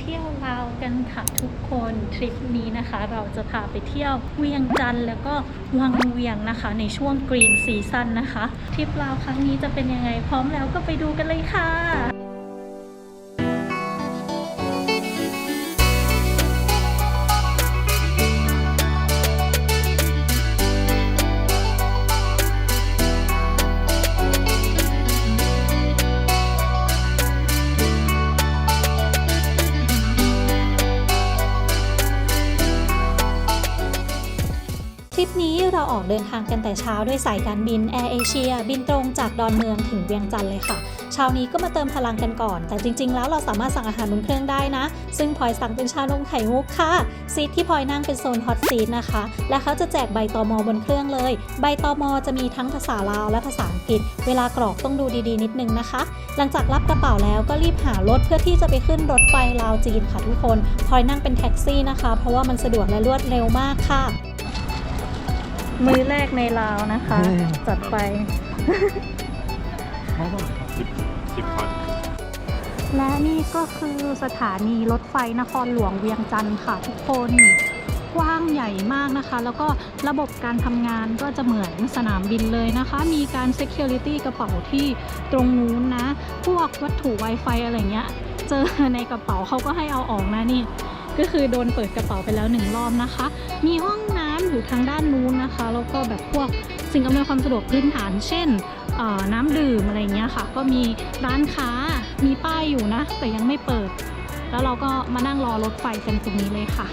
เที่ยวลาวกันค่ะทุกคนทริปนี้นะคะ เราจะพาไปเที่ยวเวียงจันทร์แล้วก็วังเวียงนะคะ ในช่วงกรีนซีซั่นนะคะทริปลาวครั้งนี้จะเป็นยังไงพร้อมแล้วก็ไปดูกันเลยค่ะ ริปนี้เราออกเดินทางกันแต่เช้าด้วยสายการบินแอร์เอเชียบินตรงจากดอนเมืองถึงเวียงจันทร์เลยค่ะ เช้านี้ก็มาเติมพลังกันก่อน แต่จริง ๆ แล้วเราสามารถสั่งอาหารบนเครื่องได้นะ ซึ่งพลอยสั่งเป็นชานมไข่มุกค่ะ ซีทที่พลอยนั่งเป็นโซนฮอตซีทนะคะ และเขาจะแจกใบตอมอบนเครื่องเลย ใบตอมอจะมีทั้งภาษาลาวและภาษาอังกฤษ เวลากรอกต้องดูดีๆ นิดนึงนะคะ หลังจากรับกระเป๋าแล้วก็รีบหารถเพื่อที่จะไปขึ้นรถไฟลาวจีนค่ะทุกคนพลอยนั่งเป็นแท็กซี่นะคะ เพราะว่ามันสะดวกและรวดเร็วมากค่ะ มือแรกในลาวนะคะ จัดไป สิบสิบพันและนี่ก็คือสถานีรถไฟนครหลวงเวียงจันทร์ค่ะทุกคนกว้างใหญ่มากนะคะ แล้วก็ระบบการทำงานก็จะเหมือนสนามบินเลยนะคะ มีการ Security กระเป๋าที่ตรงนู้นนะ พวกวัตถุ Wi-Fi อะไรเงี้ย เจอในกระเป๋าเขาก็ให้เอาออกนะนี่ ก็คือโดนเปิดกระเป๋าไปแล้วหนึ่งรอบนะคะ มีห้องน้ำ อยู่ทางด้านนู้นนะคะ แล้วก็แบบพวกสิ่งอำนวยความสะดวกพื้นฐาน เช่นน้ำดื่มอะไรเงี้ยค่ะ ก็มีร้านค้ามีป้ายอยู่นะ แต่ยังไม่เปิด แล้วเราก็มานั่งรอรถไฟกันตรงนี้เลยค่ะ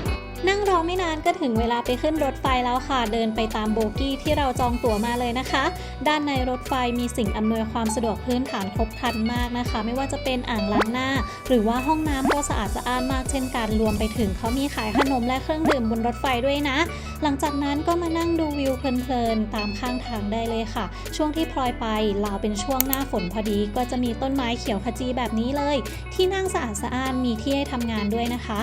นั่งรอไม่นานก็ถึงเวลาไปขึ้นรถไฟแล้วค่ะ เดินไปตามโบกี้ที่เราจองตั๋วมาเลยนะคะ ด้านในรถไฟมีสิ่งอำนวยความสะดวกพื้นฐานครบครันมากนะคะ ไม่ว่าจะเป็นอ่างล้างหน้า หรือว่าห้องน้ำก็สะอาดสะอ้านมากเช่นกันรวมไปถึงเขามีขายขนมและเครื่องดื่มบนรถไฟด้วยนะ หลังจากนั้นก็มานั่งดูวิวเพลินๆตามข้างทางได้เลยค่ะ ช่วงที่พลอยไปลาวเป็นช่วงหน้าฝนพอดี ก็จะมีต้นไม้เขียวขจีแบบนี้เลย ที่นั่งสะอาดสะอ้านมีที่ให้ทำงานด้วยนะคะ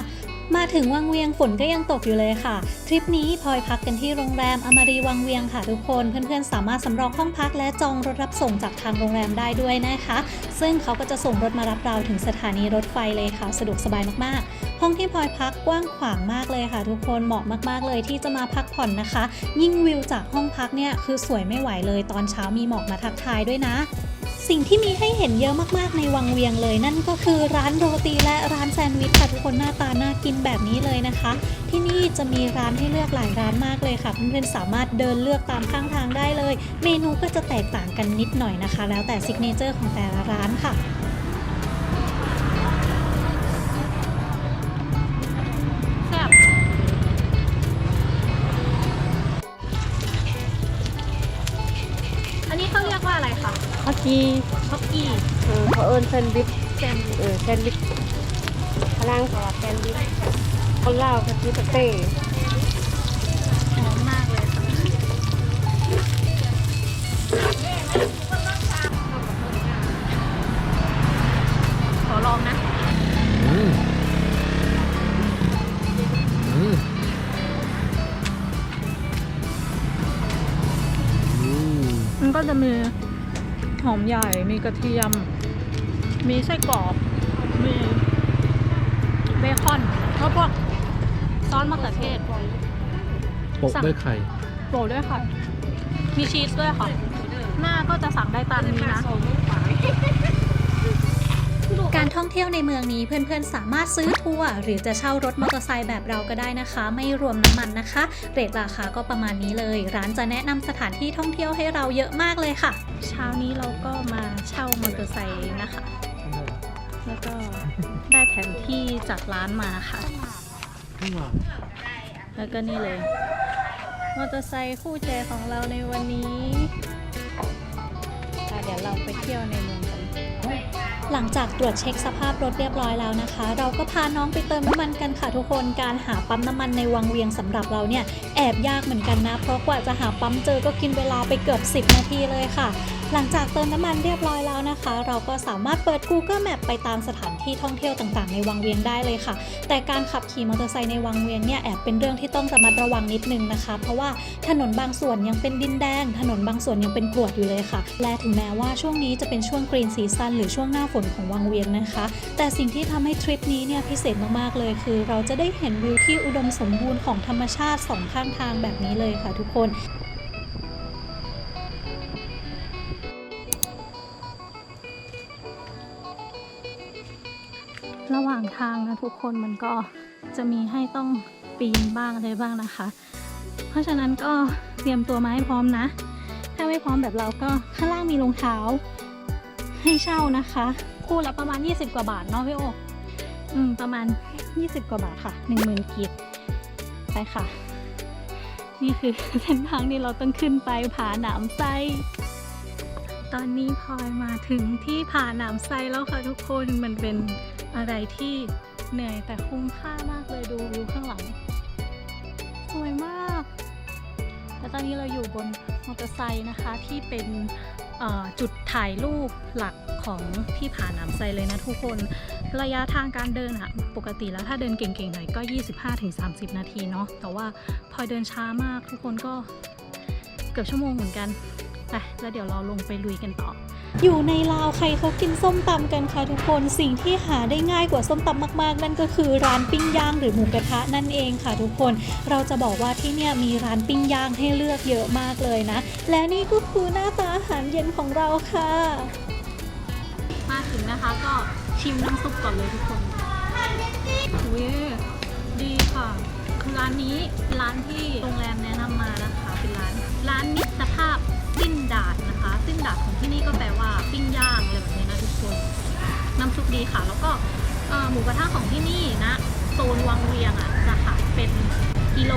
มาถึงวังเวียงฝนก็ยังตกอยู่เลยค่ะ ทริปนี้พลอยพักกันที่โรงแรมอมารีวังเวียงค่ะทุกคนเพื่อนๆ สามารถสำรองห้องพักและจองรถรับส่งจากทางโรงแรมได้ด้วยนะคะ ซึ่งเขาก็จะส่งรถมารับเราถึงสถานีรถไฟเลยค่ะ สะดวกสบายมากๆ ห้องที่พลอยพักกว้างขวางมากเลยค่ะ ทุกคนเหมาะมากๆเลยที่จะมาพักผ่อนนะคะ ยิ่งวิวจากห้องพักเนี่ยคือสวยไม่ไหวเลยตอนเช้ามีหมอกมาทักทายด้วยนะ สิ่งที่มีให้เห็นเยอะมากๆในวังเวียงเลย นั่นก็คือร้านโรตีและร้านแซนด์วิชค่ะทุกคนหน้าตาน่ากินแบบนี้เลยนะคะ ที่นี่จะมีร้านให้เลือกหลายร้านมากเลยค่ะเพื่อนๆสามารถเดินเลือกตามข้างทางได้เลย เมนูก็จะแตกต่างกันนิดหน่อยนะคะ แล้วแต่ซิกเนเจอร์ของแต่ละร้านค่ะอันนี้เขาเรียกว่าอะไรคะ ฮักกี้ฮอกกี้เออเขาเอิญแซนด์วิชแซนด์วิชเออแซนด์วิชพลังสลัดแซนด์วิชคนลาวก็คือปาเต้ หอมใหญ่ มีกระเทียม มีไส้กรอก มีเบคอนแล้วพวกซอสมะเขือเทศ โปะด้วยไข่โปรด้วยค่ะ มีชีสด้วยค่ะ หน้าก็จะสั่งได้ตามนี้นะ การท่องเที่ยวในเมืองนี้เพื่อนๆ สามารถซื้อทัวร์หรือจะเช่ารถมอเตอร์ไซค์แบบเราก็ได้นะคะ ไม่รวมน้ำมันนะคะ เรทราคาก็ประมาณนี้เลย ร้านจะแนะนำสถานที่ท่องเที่ยวให้เราเยอะมากเลยค่ะ เช้านี้เราก็มาเช่ามอเตอร์ไซค์นะคะ แล้วก็ได้แผนที่จากร้านมาค่ะ แล้วก็นี่เลย มอเตอร์ไซค์คู่ใจของเราในวันนี้อ่เดี๋ยวเราไปเที่ยวในเมืองกัน หลังจากตรวจเช็คสภาพรถเรียบร้อยแล้วนะคะ เราก็พาน้องไปเติมน้ำมันกันค่ะทุกคนการหาปั๊มน้ำมันในวังเวียงสำหรับเราเนี่ยแอบยากเหมือนกันนะ เพราะกว่าจะหาปั๊มเจอก็กินเวลาไปเกือบ 10 นาทีเลยค่ะ หลังจากเติมน้ำมันเรียบร้อยแล้วนะคะ เราก็สามารถเปิด Google Map ไปตามสถานที่ท่องเที่ยวต่างๆ ในวังเวียงได้เลยค่ะ แต่การขับขี่มอเตอร์ไซค์ในวังเวียงเนี่ยแอบเป็นเรื่องที่ต้องระมัดระวังนิดนึงนะคะ เพราะว่าถนนบางส่วนยังเป็นดินแดง ถนนบางส่วนยังเป็นกรวดอยู่เลยค่ะ และถึงแม้ว่าช่วงนี้จะเป็นช่วงกรีนซีซันหรือช่วงหน้าฝนของวังเวียงนะคะ แต่สิ่งที่ทำให้ทริปนี้เนี่ยพิเศษมากๆเลยคือ เราจะได้เห็นวิวที่อุดมสมบูรณ์ของธรรมชาติสองข้างทางแบบนี้เลยค่ะทุกคน ระหว่างทางนะทุกคนมันก็จะมีให้ต้องปีนบ้างอะไรบ้างนะคะ เพราะฉะนั้นก็เตรียมตัวมาให้พร้อมนะ ถ้าไม่พร้อมแบบเราก็ข้างล่างมีรองเท้า ให้เช่านะคะ คู่ละประมาณ 20 กว่าบาทเนาะพี่โออืมประมาณ 20 กว่าบาทค่ะ 10,000กีบไปค่ะ นี่คือเส้นทางที่เราต้องขึ้นไปผาหนามไซตอนนี้พลอยมาถึงที่ผาหนามไซแล้วค่ะทุกคนมันเป็น อะไรที่เหนื่อยแต่คุ้มค่ามากเลยดูวิวข้างหลัง สวยมาก และตอนนี้เราอยู่บนมอเตอร์ไซค์นะคะที่เป็นจุดถ่ายรูปหลักของที่ผาหนามไซเลยนะทุกคนระยะทางการเดินอะปกติแล้วถ้าเดินเก่งๆหน่อยก็ 25-30 นาทีเนาะแต่ว่าพอเดินช้ามากทุกคนก็เกือบชั่วโมงเหมือนกันไปแล้วเดี๋ยวเราลงไปลุยกันต่อ อยู่ในลาวใครเขากินส้มตำกันคะทุกคนสิ่งที่หาได้ง่ายกว่าส้มตำมากๆ นั่นก็คือร้านปิ้งย่างหรือหมูกระทะนั่นเองค่ะทุกคน เราจะบอกว่าที่เนี่ยมีร้านปิ้งย่างให้เลือกเยอะมากเลยนะ และนี่ก็คือหน้าตาอาหารเย็นของเราค่ะ มาถึงนะคะก็ชิมน้ำซุปก่อนเลยทุกคนอุ้ยดีค่ะคือร้านนี้ร้านที่โรงแรมแนะนำมานะคะเป็นร้าน ร้านมิตรภาพ สิ้นดาดนะคะ สิ้นดาดของที่นี่ก็แปลว่าปิ้งย่างอะไรแบบนี้นะทุกคน น้ำซุปดีค่ะ แล้วก็หมูกระทะของที่นี่นะโซนวังเวียงอะจะขายเป็นกิโล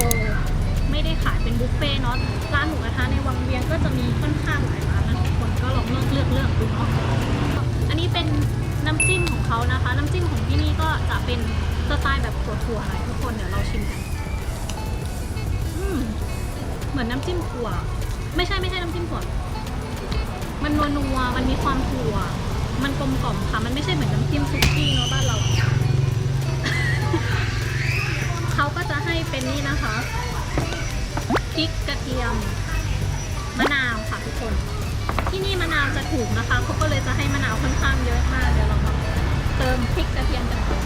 ไม่ได้ขายเป็นบุฟเฟ่เนาะร้านหมูกระทะในวังเวียงก็จะมีค่อนข้างหลายร้านนะทุกคนก็ลองเลือกเลือกเลือกดูเนาะอันนี้เป็นน้ำจิ้มของเขานะคะ น้ำจิ้มของที่นี่ก็จะเป็นสไตล์แบบถั่วๆหน่อยทุกคนเดี๋ยวเราชิมกันเหมือนน้ำจิ้มถั่ว ไม่ใช่ไม่ใช่น้ำจิ้มถั่วมันนัวนัวมันมีความถั่ว มันกลมกล่อมค่ะ มันไม่ใช่เหมือนน้ำจิ้มซุกี้เนาะบ้านเรา เขาก็จะให้เป็นนี่นะคะพริกกระเทียมมะนาวค่ะทุกคน ที่นี่มะนาวจะถูกนะคะเขาก็เลยจะให้มะนาวค่อนข้างเยอะมากเดี๋ยวเรามาเติมพริกกระเทียมกันก่อน